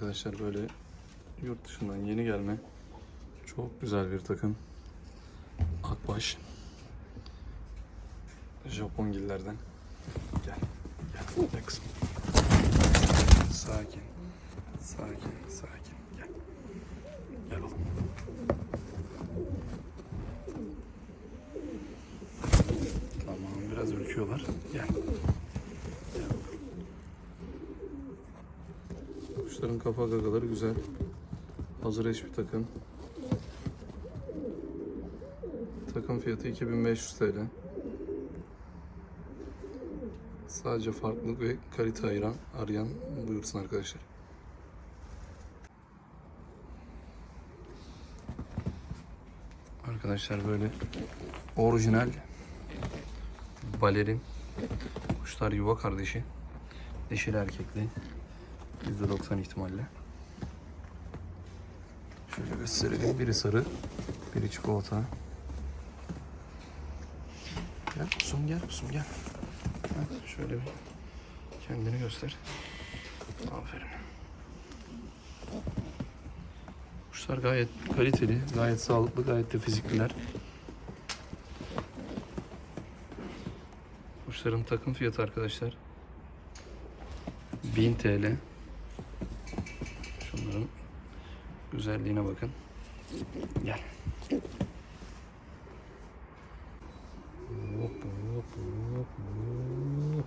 Arkadaşlar böyle yurt dışından yeni gelme çok güzel bir takım. Akbaş. Japongillerden. Gel. Gel. Gel kızım. Sakin. Sakin. Sakin. Gel. Gel oğlum. Tamam biraz ürküyorlar. Gel. Gel. Kuşların kafa gagaları güzel. Hazır eş bir takım. Takım fiyatı 2500 TL. Sadece farklılık ve kalite ayıran, arayan buyursun arkadaşlar. Arkadaşlar böyle orijinal balerin kuşlar yuva kardeşi. Dişili erkekli. %90 ihtimalle. Şöyle gösterelim. Biri sarı, biri çikolata. Gel kusum gel kusum gel. Heh, şöyle bir kendini göster. Aferin. Kuşlar gayet kaliteli, gayet sağlıklı, gayet de fizikliler. Kuşların takım fiyatı arkadaşlar 1000 TL. Güzelliğine bakın. Gel. Hop, hop, hop, hop.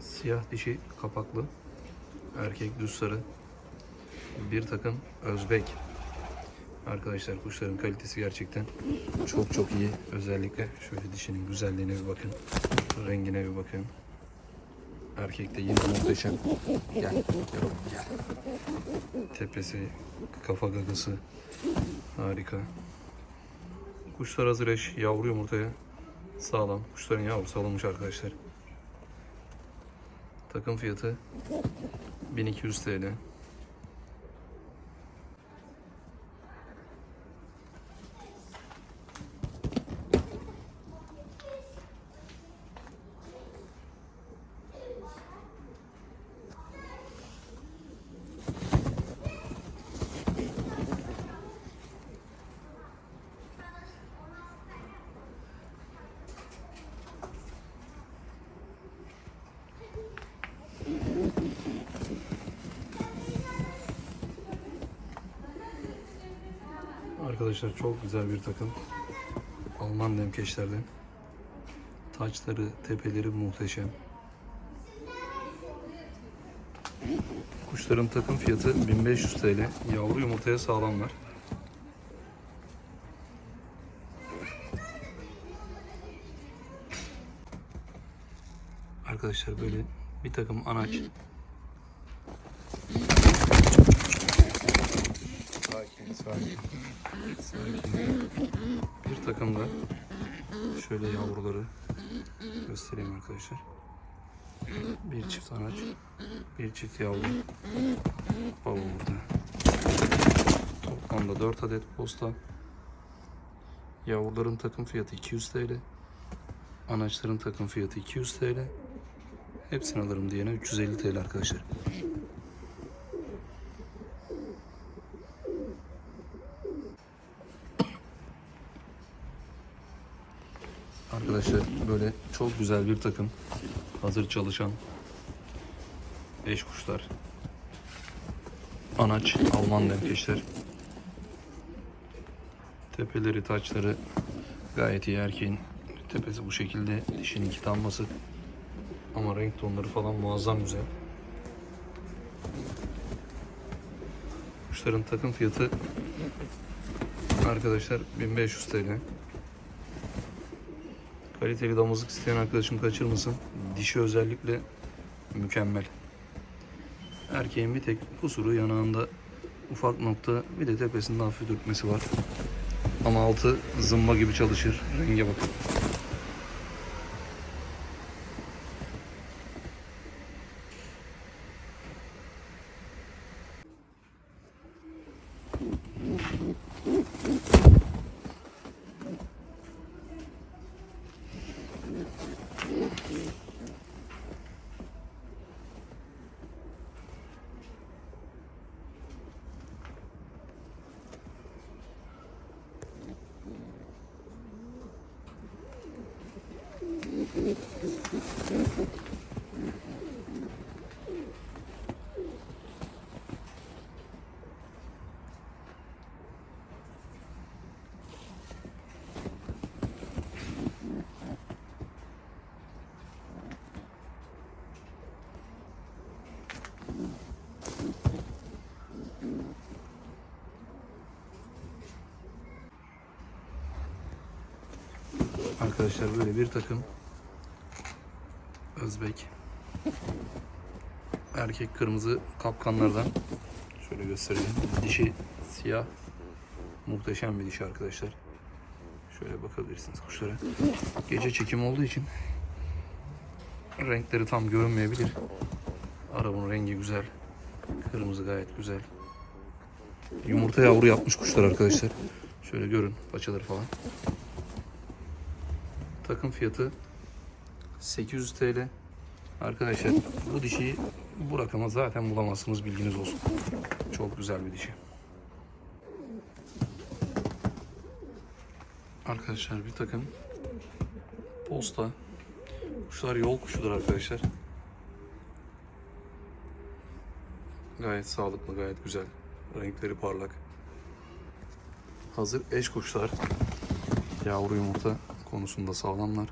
Siyah dişi kapaklı. Erkek düz sarı. Bir takım Özbek. Arkadaşlar kuşların kalitesi gerçekten çok çok iyi. Özellikle şöyle dişinin güzelliğine bir bakın. Rengine bir bakın. Erkek de yine muhteşem. Gel. Oğlum, gel. Tepesi, kafa gagası harika. Kuşlar hazır eş. Yavru yumurtaya sağlam. Kuşların yavrusu alınmış arkadaşlar. Takım fiyatı 1200 TL. Arkadaşlar çok güzel bir takım. Alman demkeşlerden. Taçları, tepeleri muhteşem. Kuşların takım fiyatı 1500 TL. Yavru yumurtaya sağlamlar. Arkadaşlar böyle bir takım anaç. Sakin, sakin. Sakin. Bir takım da şöyle yavruları göstereyim arkadaşlar. Bir çift anaç, bir çift yavru. Baba burada. Toplamda 4 adet posta. Yavruların takım fiyatı 200 TL. Anaçların takım fiyatı 200 TL. Hepsini alırım diyene 350 TL arkadaşlar. Arkadaşlar böyle çok güzel bir takım. Hazır çalışan eş kuşlar. Anaç, Alman demkeşler. Tepeleri, taçları gayet iyi erkeğin. Tepesi bu şekilde, dişinin iki tam basık. Ama renk tonları falan muazzam güzel. Kuşların takım fiyatı arkadaşlar 1500 TL. Kaliteli damızlık isteyen arkadaşım kaçırmasın. Dişi özellikle mükemmel. Erkeğin bir tek kusuru yanağında ufak nokta bir de tepesinde hafif dökmesi var. Ama altı zımba gibi çalışır. Renge bakın. Arkadaşlar böyle bir takım Özbek erkek kırmızı kapkanlardan şöyle göstereyim. Dişi siyah muhteşem bir dişi arkadaşlar. Şöyle bakabilirsiniz kuşlara. Gece çekim olduğu için renkleri tam görünmeyebilir. Arabanın rengi güzel. Kırmızı gayet güzel. Yumurta yavru yapmış kuşlar arkadaşlar. Şöyle görün paçaları falan. Takım fiyatı 800 TL. Arkadaşlar bu dişiyi bu rakama zaten bulamazsınız bilginiz olsun. Çok güzel bir dişi. Arkadaşlar bir takım posta. Kuşlar yol kuşudur arkadaşlar. Gayet sağlıklı, gayet güzel. Renkleri parlak. Hazır eş kuşlar. Yavru yumurta konusunda sağlamlar.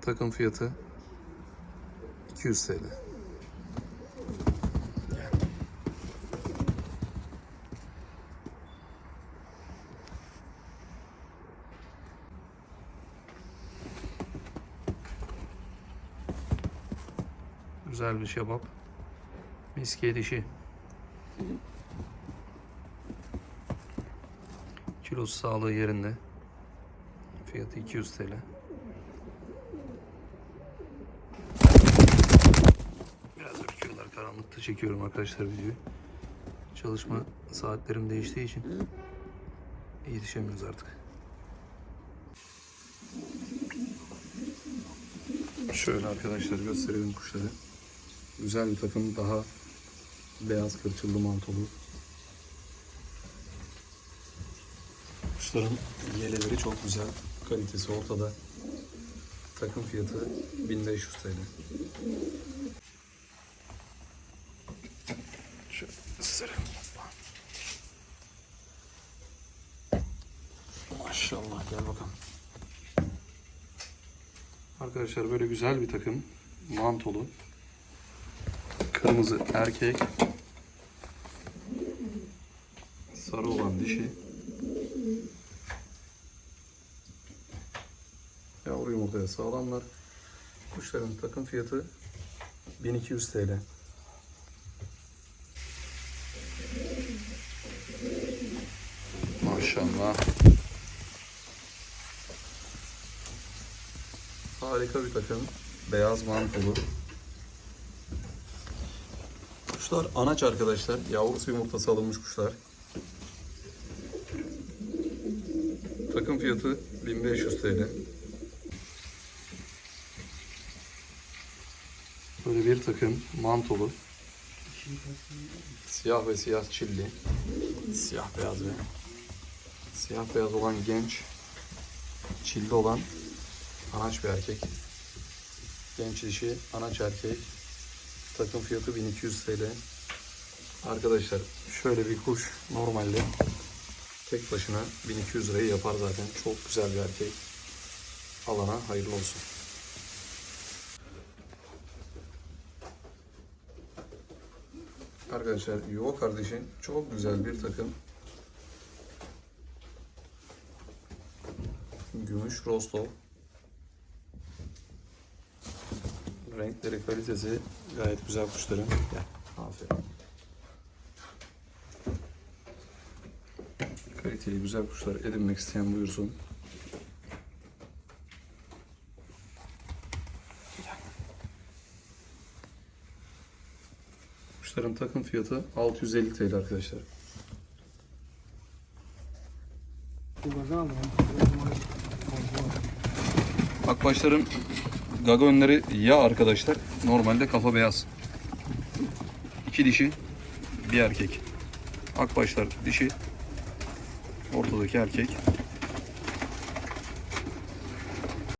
Takım fiyatı 200 TL. Güzel bir şebap. Miskiye dişi. Kilosu sağlığı yerinde. Fiyatı 200 TL. Biraz ürküyorlar. Karanlıkta çekiyorum arkadaşlar videoyu. Çalışma saatlerim değiştiği için yetişemiyoruz artık. Şöyle arkadaşlar gösterelim kuşları. Güzel bir takım daha beyaz kırçıllı mantolu. Kuşların yeleleri çok güzel. Kalitesi ortada. Takım fiyatı 1500 TL. Şöyle. Hoppa. Maşallah gel bakalım. Arkadaşlar böyle güzel bir takım. Mantolu. Kırmızı erkek. Sarı olan dişi. Yumurtaya sağlamlar. Kuşların takım fiyatı 1200 TL. Maşallah. Harika bir takım. Beyaz mantolu. Kuşlar anaç arkadaşlar. Yavrusu yumurtası alınmış kuşlar. Takım fiyatı 1500 TL. Bir takım mantolu. Siyah ve siyah çilli. Siyah beyaz ve siyah beyaz olan genç. Çilli olan anaç bir erkek. Genç dişi anaç erkek. Takım fiyatı 1200 TL. Arkadaşlar şöyle bir kuş normalde tek başına 1200 lirayı yapar zaten. Çok güzel bir erkek. Alana hayırlı olsun. Arkadaşlar yuva kardeşi çok güzel bir takım. Gümüş Rostov. Renkleri, kalitesi gayet güzel kuşların. Aferin. Kaliteli güzel kuşlar edinmek isteyen buyursun. Aktar'ın takım fiyatı 650 TL arkadaşlar. Akbaşların gaga önleri yağ arkadaşlar. Normalde kafa beyaz. İki dişi, bir erkek. Akbaşlar dişi, ortadaki erkek.